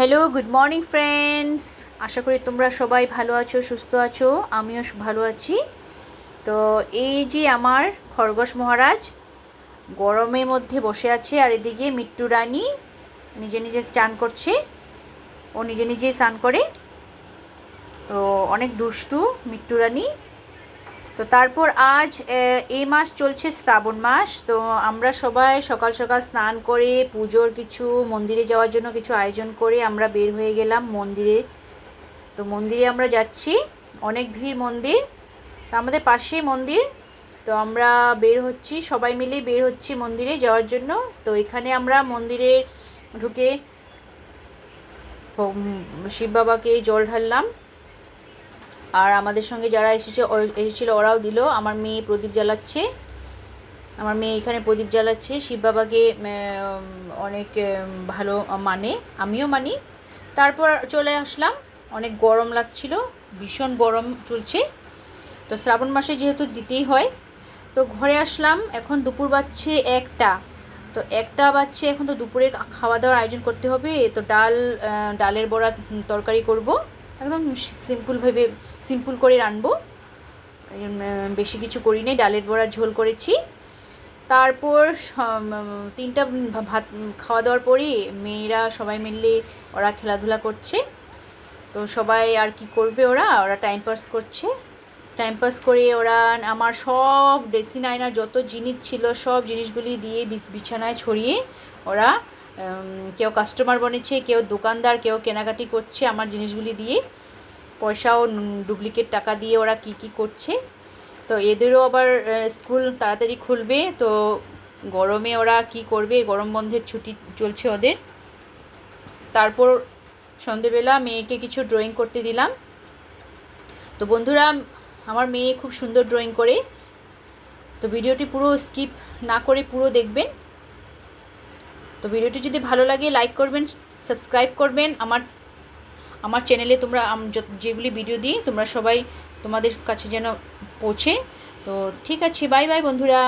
Hello good morning friends আশা করি তোমরা সবাই ভালো আছো, সুস্থ আছো, আমিও ভালো আছি। তো এই যে আমার খরগোশ মহারাজ গরমের মধ্যে বসে আছে, আর এদিকে মিট্টু রানী নিজে নিজে স্নান করছে, ও নিজে নিজেই স্নান করে। তো অনেক দুষ্টু মিট্টু রানী। তো তারপর আজ এই মাস চলছে শ্রাবণ মাস, তো আমরা সবাই সকাল সকাল স্নান করে, পুজোর কিছু, মন্দিরে যাওয়ার জন্য কিছু আয়োজন করে আমরা বের হয়ে গেলাম মন্দিরে। তো মন্দিরে আমরা যাচ্ছি, অনেক ভিড় মন্দির, তো আমাদের পাশেই মন্দির, তো আমরা বের হচ্ছি, সবাই মিলে বের হচ্ছি মন্দিরে যাওয়ার জন্য। তো এখানে আমরা মন্দিরে ঢুকে শিব বাবাকে জল ঢাললাম। আর আমাদের সঙ্গে যারা এসেছে এসেছিল, ওরাও দিল। আমার মেয়ে প্রদীপ জ্বালাচ্ছে। আমার মেয়ে এখানে প্রদীপ জ্বালাচ্ছে। শিব বাবাকে অনেক ভালো মানে আমিও মানি। তারপর চলে আসলাম। অনেক গরম লাগছিল। ভীষণ গরম চলছে। তো শ্রাবণ মাসে যেহেতু দিতেই হয়, তো ঘরে আসলাম। এখন দুপুর বাজছে একটা। তো একটা বাজছে, এখন তো দুপুরে খাওয়া দাওয়ার আয়োজন করতে হবে। তো ডাল ডালের বড়া তরকারি করব। একদম সিম্পলভাবে সিম্পল করে রানবো। বেশি কিছু করি নি ডালের বড়া ঝোল করেছি। তারপর তিনটা ভাত খাওয়া দাওয়ার পরই মেয়েরা সবাই মিলে ওরা খেলাধুলা করছে। তো সবাই আর কি করবে ওরা? ওরা টাইম পাস করছে। টাইম পাস করে ওরা, আমার সব ড্রেসিং আয়নার যত জিনিস ছিল, সব জিনিসগুলি দিয়ে বিছানায় ছড়িয়ে ওরা কেউ কাস্টমার বনেছে, কেউ দোকানদার, কেউ কেনাকাটি করছে আমার জিনিসগুলি দিয়ে। পয়সাও ডুপ্লিকেট টাকা দিয়ে ওরা কি কি করছে। তো এদেরও আবার স্কুল তাড়াতাড়ি খুলবে, তো গরমে ওরা কি করবে? গরম বন্ধের ছুটি চলছে ওদের। তারপর সন্ধেবেলা মেয়েকে কিছু ড্রয়িং করতে দিলাম। তো বন্ধুরা, আমার মেয়ে খুব সুন্দর ড্রয়িং করে। তো ভিডিওটি পুরো স্কিপ না করে পুরো দেখবেন। তো ভিডিওটি যদি ভালো লাগে লাইক করবেন সাবস্ক্রাইব করবেন। আমার আমার চ্যানেলে তোমরা যেগুলি ভিডিও দিই, তোমরা সবাই তোমাদের কাছে যেন পৌঁছে। তো ঠিক আছে বাই বাই বন্ধুরা।